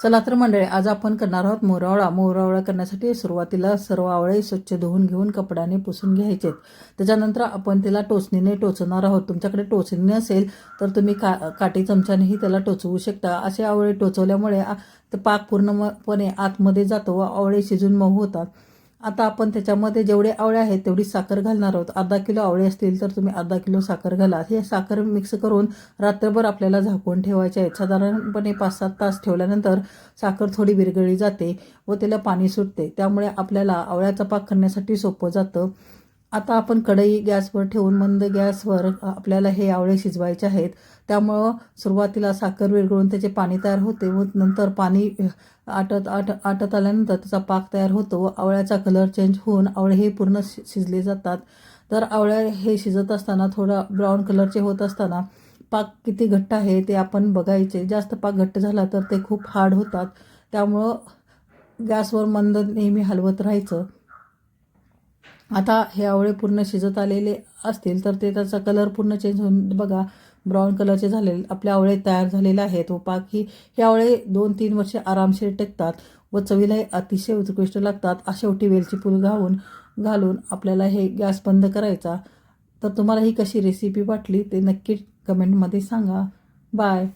चला तर मंडळी आज आपण करणार आहोत मोरावळा. मोरावळा करण्यासाठी सुरुवातीला सर्व आवळे स्वच्छ धुवून घेऊन कपड्याने पुसून घ्यायचे त्याच्यानंतर आपण त्याला टोचणीने टोचणार आहोत. तुमच्याकडे टोचणी असेल तर तुम्ही का काठी चमच्यानेही त्याला टोचवू शकता. असे आवळे टोचवल्यामुळे ते पाक पूर्णपणे आतमध्ये जातो व आवळे शिजून मऊ होतात. आता आपण त्याच्यामध्ये जेवढे आवळे आहेत तेवढी साखर घालणार आहोत. अर्धा किलो आवळे असतील तर तुम्ही अर्धा किलो साखर घाला. हे साखर मिक्स करून रात्रभर आपल्याला झाकून ठेवायचे आहेत. साधारणपणे पाच सात तास ठेवल्यानंतर साखर थोडी विरघळली जाते व त्याला पाणी सुटते. त्यामुळे आपल्याला आवळ्याचा पाक करण्यासाठी सोपं जातं. आता आपण कढई गॅसवर ठेवून मंद गॅसवर आपल्याला हे आवळे शिजवायचे आहेत. त्यामुळं सुरुवातीला साखर विरघळून त्याचे पाणी तयार होते व नंतर पाणी आटत आट आटत आल्यानंतर त्याचा पाक तयार होतो. व आवळ्याचा कलर चेंज होऊन आवळे हे पूर्ण शि शिजले जातात. तर आवळ्या हे शिजत असताना थोडा ब्राऊन कलरचे होत असताना पाक किती घट्ट आहे ते आपण बघायचे. जास्त पाक घट्ट झाला तर ते खूप हार्ड होतात. त्यामुळं गॅसवर मंद नेहमी हलवत राहायचं. आता हे आवळे पूर्ण शिजत आलेले असतील तर ते त्याचा कलर पूर्ण चेंज होऊन बघा ब्राऊन कलरचे झालेले आपले आवळे तयार झालेले आहेत. व पाकी हे आवळे दोन तीन वर्षे आरामशीर टेकतात व चवीलाही अतिशय उत्कृष्ट लागतात. शेवटी वेलची पूल घालून घालून आपल्याला हे गॅस बंद करायचा. तर तुम्हाला ही कशी रेसिपी वाटली ते नक्की कमेंटमध्ये सांगा. बाय